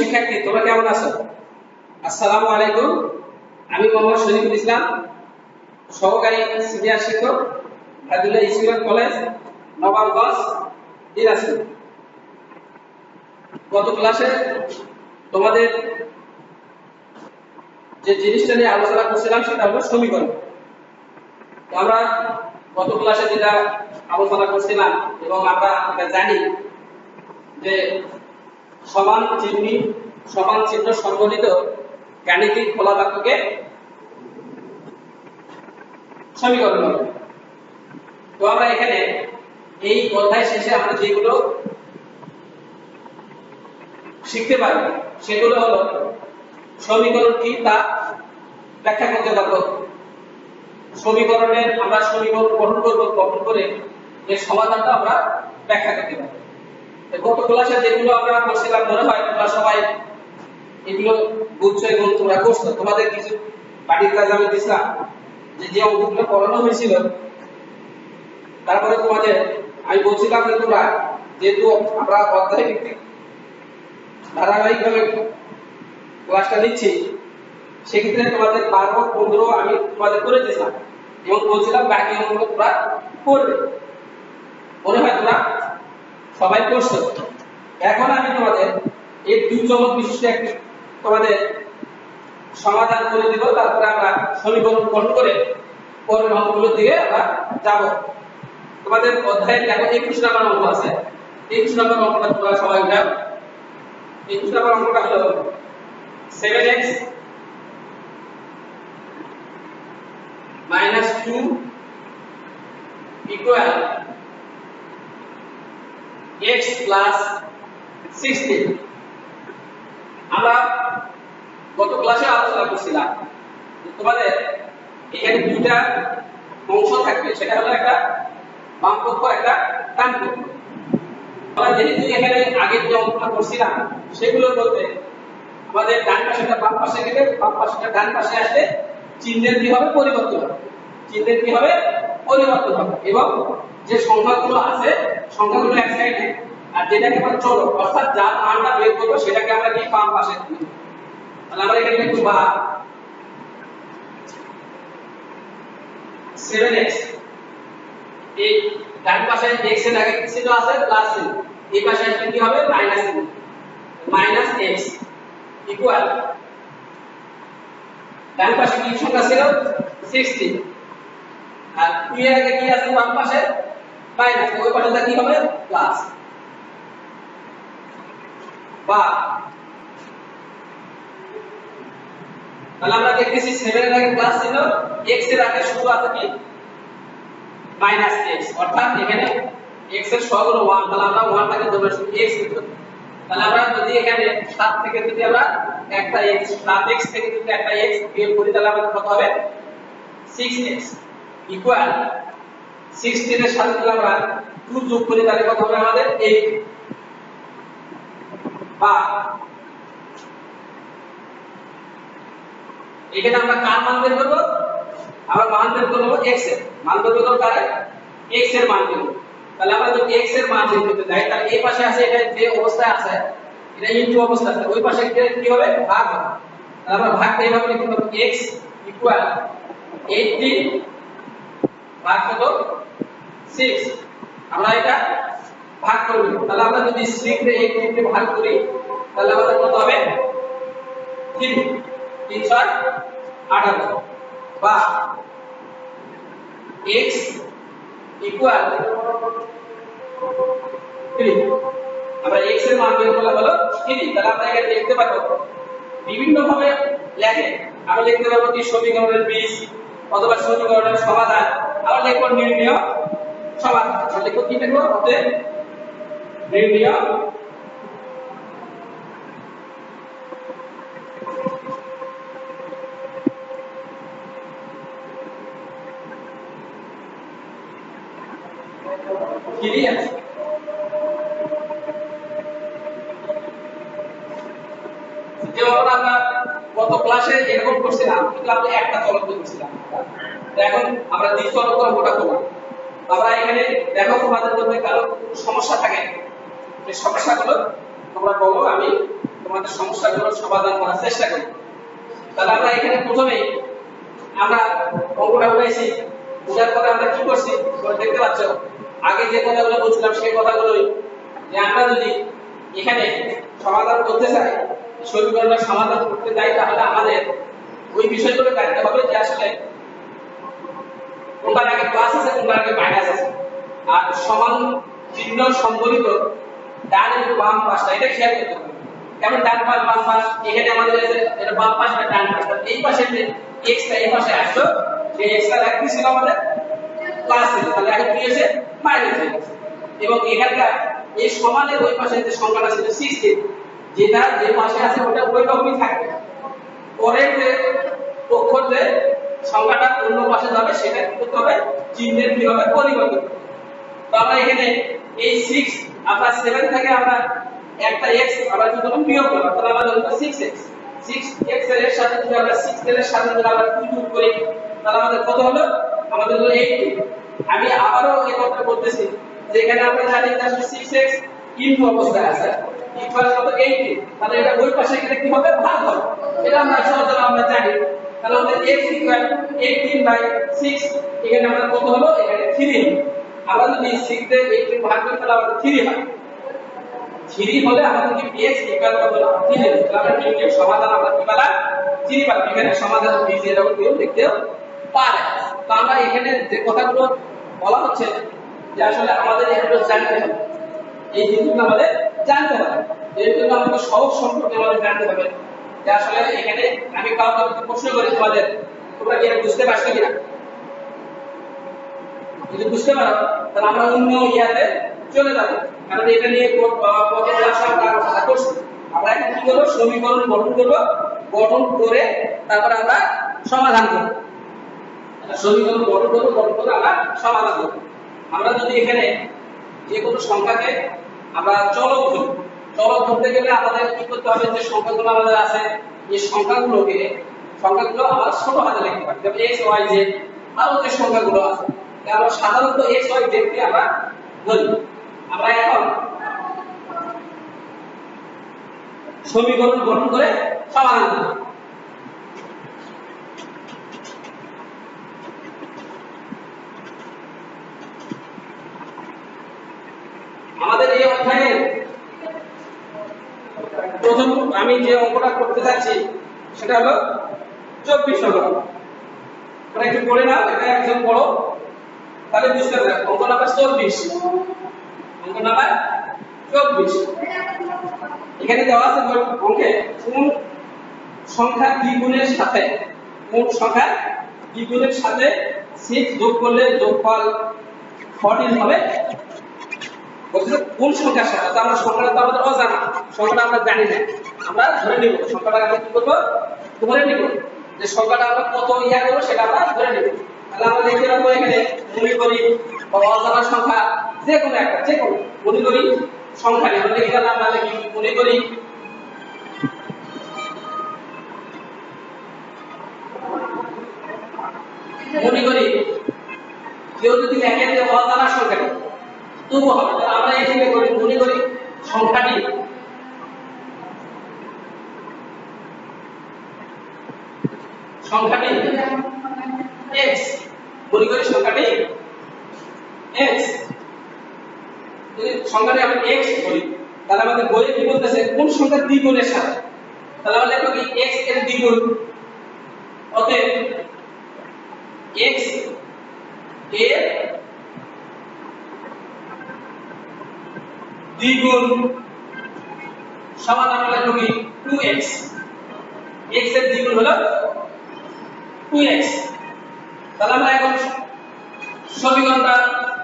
শিক্ষার্থী, তোমরা কেমন আছো? আসসালামু আলাইকুম। আমি মোহাম্মদ শরীফুল ইসলাম, সহকারী সিনিয়র শিক্ষক, আব্দুল্লাহ স্কুল কলেজ নবাবগঞ্জ দিনাজপুর। গত ক্লাসে তোমাদের যে জিনিসটা নিয়ে আলোচনা করছিলাম, সেটা হলো সমীকরণ। আমরা গত ক্লাসে যেটা আলোচনা করছিলাম, এবং আমরা জানি যে সমান চিহ্নি, সমান চিহ্ন সংবলিত গাণিতিক খোলা বাক্যকে সমীকরণ বলে। তো আমরা এখানে এই অধ্যায় শেষে আমরা যেগুলো শিখতে পারি, সেগুলো হলো সমীকরণ কি তা ব্যাখ্যা করতে পারব সমীকরণের আমরা সমীকরণ গঠন করব গঠন করে এর সমাধানটা আমরা ব্যাখ্যা করতে পারব। গত ক্লাসে যেগুলো আমরা মনে হয় তোমরা সবাই এগুলো বুঝছ এবং তোমরা করছ। তোমাদের কিছু বাড়ির কাজ আমি দিছিলাম। যে যে অঙ্কগুলো করানো হয়েছিল, তারপরে তোমাদের আমি বলছিলাম যে তোমরা যেহেতু আমরা অধ্যায় ভিত্তিক ক্লাসটা নিচ্ছি, সেক্ষেত্রে তোমাদের বারো, পনেরো আমি তোমাদের করে দিয়েছিলাম এবং বলছিলাম বাকি অঙ্কগুলো তোমরা করবে। মনে হয় তোমরা সবাই করছ এখন আমি তোমাদের এই দুই চমক বিশিষ্ট একটি তোমাদের সমাধান করে দিব, তারপরে আমরা সমীকরণ গঠন করে পরের অঙ্কগুলোর দিকে আমরা যাব। তোমাদের অধ্যায়ের দেখো, একুশ নাম্বার অঙ্ক আছে। একুশ নাম্বার অঙ্কটা তোমরা সবাই উঠাও একুশ নাম্বার অঙ্কটা হলো seven x minus two equal x plus sixteen আমরা গত ক্লাসে আলোচনা করছিলাম তোমাদের এখানে দুইটা অংশ থাকবে, সেটা হলো একটা বাম পক্ষ একটা ডান পক্ষ আমরা যেহেতু এখানে আগে যে অঙ্কটা করছিলাম, সেগুলোর মধ্যে আমাদের ডান পাশেটা বাম পাশে গেলে বাম পাশেটা ডান পাশে আসলে চিহ্নের কি হবে? পরিবর্তন হবে। চিহ্নের কি হবে? পরিবর্তন হবে। এবং যে সংখ্যাগুলো আছে সংখ্যাগুলো এক সাইডে আর যেটাকে আমরা চলো অর্থাৎ যার মানটা বের করব, সেটাকে আমরা কি বাম পাশে দিই? তাহলে আমরা এখানে লিখব বা। 7x এই ডান পাশে x এর আগে কি ছিল আছে? প্লাস ছিল। এই পাশে আসলে কি হবে? মাইনাস ছিল। মাইনাস x ইকুয়াল ডান পাশে কি সংখ্যা ছিল? 16 আর 2 এর আগে কি আছে বাম পাশে? মাইনাস ওই পাশেটা কি হবে? প্লাস বা। তাহলে আমরা দেখতেছি 7 এর আগে প্লাস ছিল। X এর আগে শুধু আছে কি? মাইনাস x অর্থাৎ এখানে x এর সহগ হলো 1 তাহলে আমরা 1 টাকে ধরে শুধু x লিখব তাহলে আমরা যদি এখানে 7 থেকে যদি আমরা একটা x 7x থেকে যদি একটা x বিয়োগ করি, তাহলে আমাদের কত হবে? 6x ইকুয়াল 16 এর সাথে যদি আমরা 2 যোগ করি, তাহলে কত হবে আমাদের 8 বা এখানে আমরা কার মান বের করব? আমরা মান বের করব x এর। মান বের করব কার? x এর মান বের করব তাহলে আমরা যদি x এর মান বের করতে যাই, তাহলে এই পাশে আছে এটা যে অবস্থায় আছে, এটা ইনটু অবস্থা আছে, ওই পাশে গেলে কি হবে? ভাগ হবে। তাহলে আমরা ভাগটা এইভাবে লিখতে পারব, x ইকুয়াল 18 ভাগ কত? 6 আমরা এটা ভাগ করব তাহলে আমরা যদি 6 রে 18 কে ভাগ করি, তাহলে আমাদের কত হবে? 3 3 ছয় আঠারো। বা x ইকুয়াল 3 আমরা x এর মান বের করলে হলো 3 তাহলে আমরা এখানে লিখতে পারব বিভিন্ন ভাবে লেখে। আমরা লিখতে পারব কি? সমীকরণের বীজ অথবা সমীকরণের সমাধান। আমরা লিখব নির্ণয়। সমাধান আমরা লিখব কি লিখব? অতএব নির্ণয়। ক্লিয়ার আমরা গত ক্লাসে এরকম করছিলাম, কিন্তু আমরা একটা চলক করছিলাম এখন আমরা দ্বি চলক অঙ্কটা করব। আমরা এখানে দেখো তোমাদের জন্য কারও সমস্যা থাকে সেই সমস্যাগুলো তোমরা বলো, আমি তোমাদের সমস্যাগুলোর সমাধান করার চেষ্টা করি তাহলে আমরা এখানে প্রথমে আমরা অঙ্কটা উঠাইছি উঠার পরে আমরা কি করছি? দেখতে পাচ্ছ, আগে যে কথাগুলো বলছিলাম সেই কথাগুলোই। যে আমরা যদি এখানে সমাধান করতে চাই সমীকরণের সমাধান করতে যাই তাহলে আমাদের ওই বিষয়গুলো জানতে হবে যে আসলে কোনটার আগে প্লাস আছে কোনটার আগে মাইনাস আছে। আর সমান চিহ্ন সম্বলিত ডান এবং বাম পাশটা এটা খেয়াল করতে হবে। যেমন ডান পাশ বাম পাশ এখানে আমাদের আছে, এটা বাম পাশ ডান পাশ এই পাশে যে x টা এই পাশে আসলো সেই x টা রাখতে ছিল আমাদের? প্লাস ছিল। তাহলে এখন কি হয়েছে? মাইনাস হয়ে গেছে। এবং এখানকার এই সমানের ওই পাশে যে সংখ্যাটা ছিল 16 যেটা যে পাশে আছে, ওটা ওই রকমই থাকবে। পরের যে অক্ষর যে সংখ্যাটা অন্য পাশে যাবে, সেটা কি করতে হবে? চিহ্নের কি হবে? পরিবর্তন তো আমরা এখানে এই 6 আমরা 7 থেকে আমরা একটা x কি করব? বিয়োগ করব। তাহলে আমাদের হলো 6x 6x এর সাথে যদি আমরা 6 এর সাথে যদি আমরা 2 যোগ করি, তাহলে আমাদের কত হলো? আমাদের হলো 8 আমি আবারও এই কথা বলতেছি যে এখানে আমরা জানি যে আসলে 6x ইনটু অবস্থায় আছে ইকুয়াল কত? 80 তাহলে এটা ওই পাশে গেলে কি হবে? ভাগ হবে। এটা আমরা সহজে আমরা জানি। তাহলে আমাদের x ইকুয়াল 18 বাই 6 এখানে আমাদের কত হলো এখানে 3 হলো আমরা যদি 6 দিয়ে 18 ভাগ করি, তাহলে আমাদের 3 হয়। 3 হলে আমাদের কি x ইকুয়াল কত? হলো 3 হলো তাহলে আমরা সমাধান আমরা কি পেলাম? 3 পেলাম। এখানে সমাধান বীজ এরকম কেউ লিখতে পারে। তো আমরা এখানে যে কথাগুলো বলা হচ্ছে, যে আসলে আমাদের এগুলো জানতে হবে। এই জিনিসগুলো আমাদের জানতে হবে। এর জন্য আমাদের সহজ সম্পর্কে আমাদের জানতে হবে। যে আসলে এখানে আমি কাউকে প্রশ্ন করি তোমাদের, তোমরা কি বুঝতে পারছ কিনা? যদি বুঝতে পারো, তাহলে আমরা অন্য ইয়াতে চলে যাব। কারণ এটা নিয়ে আলোচনা করছি। আমরা এখন কি করব? সমীকরণ গঠন করব। গঠন করে তারপরে আমরা সমাধান করব। সমীকরণ গঠন করব, গঠন করে আমরা সমাধান করব। আমরা যদি এখানে যে কোনো সংখ্যাকে আমরা চলক ধরি চলক ধরতে গেলে আমাদের কি করতে হবে? যে সংখ্যাগুলো আমাদের আছে, এই সংখ্যাগুলোকে, সংখ্যাগুলো আমরা ছোট হাতে লিখতে পারি যেমন এক্স, ওয়াই, জেড আরও যে সংখ্যাগুলো আছে আমরা সাধারণত এক্স, ওয়াই, জেড কে আমরা ধরি। আমরা এখন সমীকরণ গঠন করে সমাধান করি আমাদের এই অধ্যায়ে প্রথম আমি যে অঙ্কটা করতে যাচ্ছি, সেটা হলো চব্বিশ নম্বর মানে একটু পড়ে নাও এটা একজন পড়ো। তাহলে বুঝতে পারবে অঙ্ক নাম্বার চব্বিশ। অঙ্ক নাম্বার চব্বিশ। এখানে দেওয়া আছে অঙ্কে কোন সংখ্যা দ্বিগুণের সাথে, কোন সংখ্যা দ্বিগুণের সাথে সিক্স যোগ করলে যোগফল ফর্টিন হবে? কোন সংখ্যার সাথে? আমরা সংখ্যাটা তো আমাদের অজানা, সংখ্যাটা আমরা জানি না। আমরা ধরে নিব সংখ্যাটা আমরা কি করব? ধরে নিব। যে সংখ্যাটা আমরা কত ইয়া করব সেটা আমরা ধরে নিব। তাহলে আমরা দেখতে পাবো এখানে মনে করি অজানা সংখ্যা যে কোনো একটা, যে কোনো মনে করি সংখ্যা নিয়ে আমরা লিখে আমরা লিখি মনে করি মনে করি কেউ যদি লেখে যে অজানা সংখ্যা তবু হবে। আমরা এখানে করি মনে করি সংখ্যাটি সংখ্যাটি x করি সংখ্যাটি x যদি সংখ্যাটি আমরা x বলি তাহলে আমাদের বইয়ে কি বলতেছে? কোন সংখ্যা দ্বিগুণের সাথে? তাহলে আমরা লিখব কি? X এর দ্বিগুণ। অতএব x এর দ্বিগুণ সমান আমরা লিখব কি? 2x x এর দ্বিগুণ হলো 2x তাহলে আমরা এখন সমীকরণটা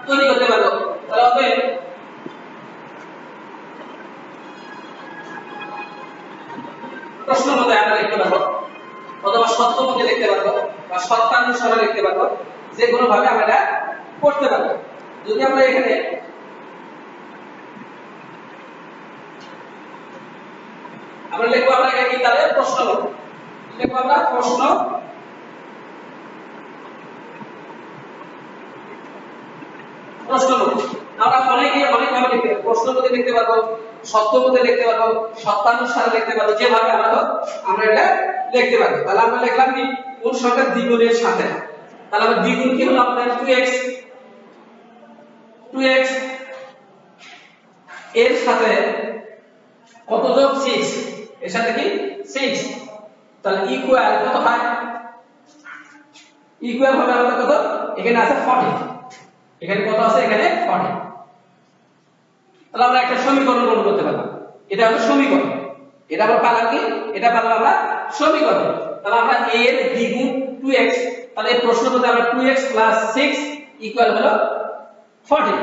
তৈরি করতে পারব। তাহলে অতএব প্রশ্ন মতে আমরা লিখতে পারব অথবা সত্য মতে লিখতে পারব বা সত্যানুসারে লিখতে পারব যে কোনো ভাবে আমরা এটা করতে পারব। যদি আমরা এখানে আমরা লিখব আমরা এখানে কি তাহলে প্রশ্ন লিখব আমরা প্রশ্ন প্রশ্ন আমরা অনেকে অনেক ভাবে লিখতে প্রশ্ন লিখতে পারব সত্যপদে লিখতে পারব সত্যানুসারে লিখতে পারব যেভাবে আমরা আমরা এটা লিখতে পারব। তাহলে আমরা লিখলাম কি? কোন সংখ্যা দ্বিগুণের সাথে? তাহলে আমরা দ্বিগুণ কি হলো আমাদের 2x 2x এর সাথে কত যোগ 6 এর সাথে কি? 6 তাহলে ইকুয়াল কত হয়? কত? এখানে আছে 40 এখানে কত আছে? এখানে 40 তাহলে আমরা একটা সমীকরণ গঠন করতে পারলাম। এটা হলো সমীকরণ। এটা আমরা পেলাম কি? এটা পেলাম আমরা সমীকরণ। তাহলে আমরা a এর দ্বিগুণ 2x তাহলে এই প্রশ্ন মতে আমরা 2x 6 ইকুয়াল হলো 40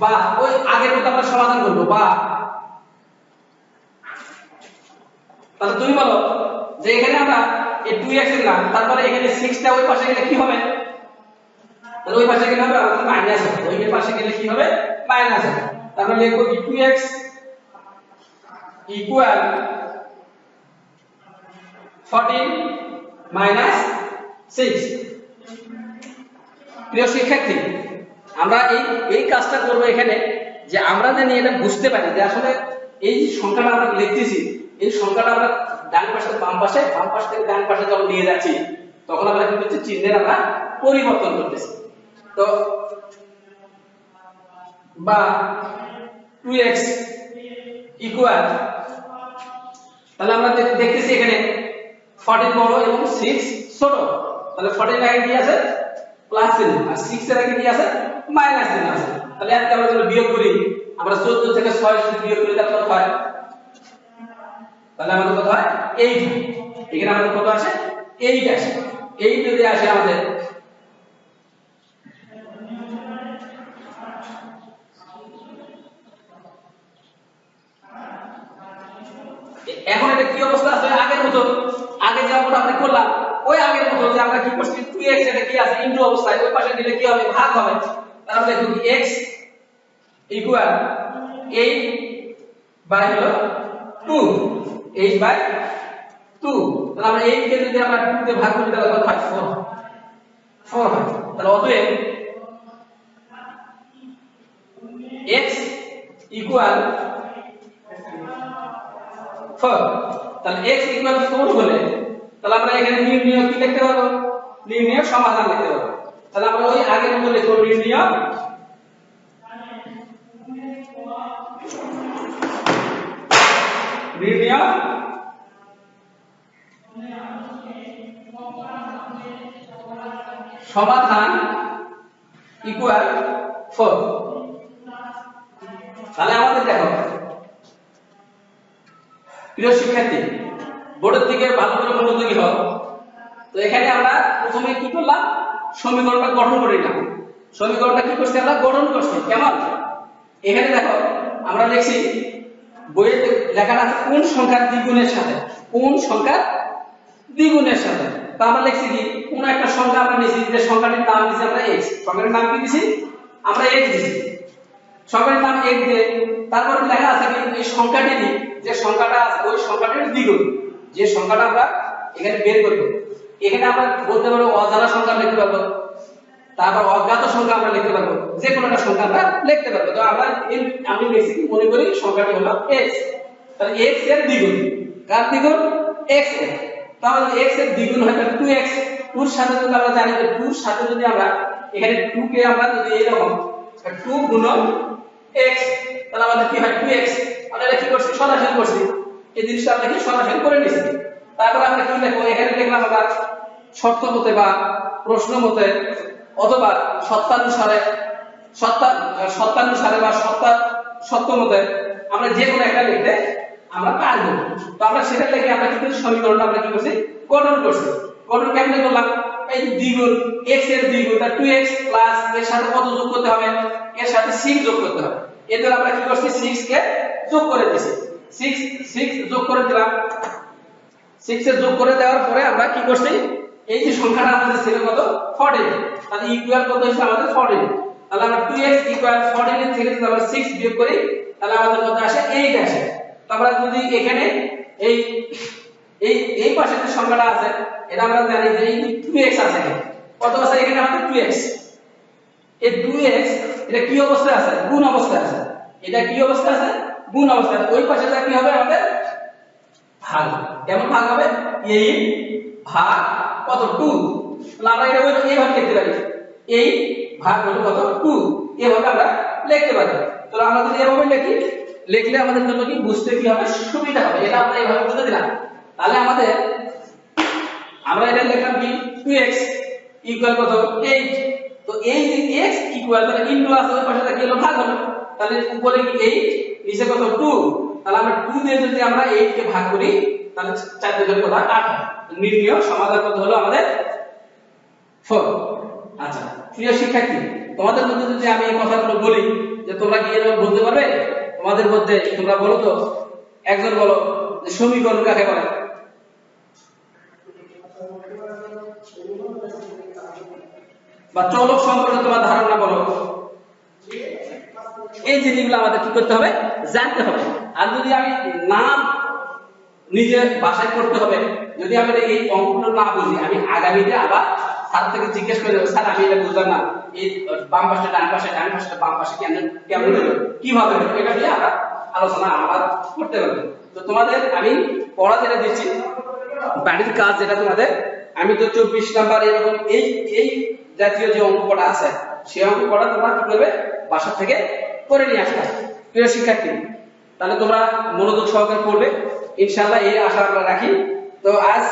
বা ওই আগের মতো আমরা সমাধান করব, বা তাহলে তুমি বলো যে এখানে আমরা এই 2x নিলাম তারপরে এখানে 6 টা ওই পাশে গেলে কি হবে? তাহলে ওই পাশে গেলে হবে আমাদের মাইনাস হবে। ওই পাশে গেলে কি হবে? মাইনাস হবে। তাহলে লিখব কি 2x ইকুয়াল 14 মাইনাস 6 প্রিয় শিক্ষার্থী, আমরা এই এই কাজটা করব এখানে যে আমরা জানি এটা বুঝতে পারি যে আসলে এই সংখ্যাটা আমরা লিখতেছি, এই সংখ্যাটা আমরা ডান পাশে, বাম পাশে, বাম পাশ থেকে ডান পাশে যখন নিয়ে যাচ্ছি, তখন আমরা কিন্তু হচ্ছে চিহ্নের আমরা পরিবর্তন করতেছি। তো, বা 2x ইকুয়াল তাহলে আমরা দেখতেছি এখানে 14 বড় এবং 6 ছোট। তাহলে 14 এর আগে কি আছে? প্লাস চিহ্ন। আর 6 এর আগে কি আছে? মাইনাস চিহ্ন আছে। তাহলে এত আমরা যদি বিয়োগ করি, আমরা 14 থেকে 6 যদি বিয়োগ করি, তাহলে কত হয়? তাহলে আমাদের কত হয়? 8 এখানে আমাদের কত আছে? 8 আসে। 8 যদি আসে আমাদের এখন এটা কি অবস্থা আছে? আগের মতো। আগে যেমন আমরা করলাম, ওই আগের মতো যে আমরা কি করছি? 2x এটা কি আছে? ইনটু অবস্থায় ওই পাশে দিলে কি হবে? ভাগ হবে। তাহলে দেখুন কি x ইকুয়াল 8 বাই হলো 2 8 বাই 2 তাহলে আমরা 8 কে যদি আমরা 2 দিয়ে ভাগ করি, তাহলে কত হয়? 4 4 হয়। তাহলে অতএব x ইকুয়াল 4 তাহলে x 4 হলে, তাহলে আমরা এখানে নির্ণয় কি লিখতে পারব? নির্ণয় সমাধান লিখতে পারব। তাহলে আমরা ওই আগের মতো লিখব নির্ণয়। নির্ণয়। সমাধান ইকুয়াল 4 তাহলে আমাদের দেখো প্রিয় শিক্ষার্থী, বোর্ডের দিকে ভালো করে মনোযোগী হও, তো এখানে আমরা প্রথমে কি করলাম? সমীকরণটা গঠন করে নিলাম। সমীকরণটা কি করছি আমরা? গঠন করছি। কেমন? এখানে দেখো, আমরা লিখছি বইয়ে লেখা আছে কোন সংখ্যার দ্বিগুণের সাথে? কোন সংখ্যার দ্বিগুণের সাথে? তো আমরা লিখছি কি? কোন একটা সংখ্যা আমরা নিয়েছি যে সংখ্যাটির নাম দিয়েছি আমরা x সংখ্যাটির নাম কি দিয়েছি আমরা x দিয়েছি সংখ্যাটির নাম এক দিয়ে তারপর লেখা আছে কি? এই সংখ্যাটি যে সংখ্যাটা ওই সংখ্যাটির দ্বিগুণ। যে সংখ্যাটা আমরা এখানে বের করব। এখানে আমরা বলতে পারব অজানা সংখ্যা লিখতে পারব। তারপর অজ্ঞাত সংখ্যা আমরা লিখতে পারব। যে কোনো একটা সংখ্যা আমরা লিখতে পারব। তো আমরা আমি কি মনে করি সংখ্যাটি হলো x তাহলে x এর দ্বিগুণ। কার দ্বিগুণ? x এর। তাহলে x এর দ্বিগুণ হয় তাহলে 2x 2 এর সাথে যদি আমরা জানি যে 2 এর সাথে যদি আমরা এখানে 2 কে আমরা যদি এরকম 2 গুণন x, তাহলে আমাদের কি হয়? 2x আমরা এটা কি করছি? সরাসরি করছি। এই জিনিসটা আমরা কি সরাসরি করে নিছি? তারপর আমরা কি লিখব এখানে লিখলাম আমরা শর্ত মতে বা প্রশ্ন মতে অথবা সত্যানুসারে সত্তা সত্যানুসারে বা সত্তা সত্য মতে আমরা যে কোনো একটা লিখতে আমরা পারব। তো আমরা সেটা লিখে আমরা কিন্তু সমীকরণটা আমরা কি করছি? গঠন করছি। গঠন কেমনে করলাম? এই দ্বিগুণ x এর দ্বিগুণ, তা 2x প্লাস এর সাথে কত যোগ করতে হবে? এর সাথে 6 যোগ করতে হবে। এদের আমরা কি করছি? 6 কে যোগ করে দিছি। 6 6 যোগ করে দিলাম। 6 এ যোগ করে দেওয়ার পরে আমরা কি করছি? এই যে সংখ্যাটা আমাদের ছিল কত? 14 তাহলে ইকুয়াল কত হচ্ছে আমাদের 14 তাহলে আমরা 2x ইকুয়াল 14 এর থেকে যদি আমরা 6 বিয়োগ করি, তাহলে আমাদের কত আসে? 8 আসে। তো যদি এখানে এই এই এই পাশে যে সংখ্যাটা আছে, এটা আমরা জানি যে এই 2x আছে কত আছে? এখানে আমাদের 2x এই 2x এটা কি অবস্থায় আছে? গুণ অবস্থায় আছে। এটা কি অবস্থা আছে? গুণ অবস্থা। ওই পাশেটা কি হবে আমাদের? ভাগ। কেমন ভাগ হবে? এই ভাগ কত? টু আমরা এটা বলতে এইভাবে লিখতে পারি। এই ভাগ হলো কত? টু এভাবে আমরা লিখতে পারি। তাহলে আমরা যদি এভাবে লিখি, লিখলে আমাদের জন্য কি? বুঝতে কি হবে? সুবিধা হবে। এটা আমরা এইভাবে বুঝে দিলাম। তাহলে আমাদের, আমরা এটা লিখলাম কি? 2x ইকুয়াল কত? 8 তো এই যে x ইকুয়াল তাহলে ইনটু আছে, ওই পাশে কি ভাগ হলো তাহলে উপরে কি 8 নিচে কত 2 তাহলে আমরা 2 দিয়ে যদি আমরা 8 কে ভাগ করি, তাহলে 4 দুগুণ কত 8 নির্ণয় সমাধান কত হলো আমাদের 4 আচ্ছা প্রিয় শিক্ষার্থী, তোমাদের মধ্যে যদি আমি এই কথাগুলো বলি, যে তোমরা কি এরকম বলতে পারবে? তোমাদের মধ্যে তোমরা বলো তো, একজন বলো যে সমীকরণ কাকে বলে? বা চলক সম্পর্কে তোমার ধারণা বলো। এই জিনিসগুলো আমাদের কি করতে হবে? জানতে হবে। আর যদি আমি না নিজে বাসায় করতে হবে, যদি আমি এই অঙ্কগুলো না বুঝি, আমি আগামীতে আবার স্যার থেকে জিজ্ঞেস করে দেবো, স্যার, আমি এটা বুঝলাম না। এই বাম পাশে, ডান পাশে ডান পাশে, বাম পাশে কেমন কেমন হলো? কীভাবে হলো? এটা নিয়ে আমরা আলোচনা আবার করতে পারব তো তোমাদের আমি পড়া যেটা দিচ্ছি, বাড়ির কাজ যেটা তোমাদের, আমি তো চব্বিশ নাম্বার এরকম এই এই জাতীয় যে অঙ্ক করা আছে, সেই অঙ্ক কটা তোমরা কি করবে? বাসা থেকে করে নিয়ে আসবে। প্রিয় শিক্ষার্থী, তাহলে তোমরা মনোযোগ সহকারে পড়বে। ইনশাআল্লাহ এই আশা আমরা রাখি। তো আজ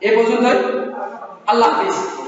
এ পর্যন্তই। আল্লাহ হাফিজ।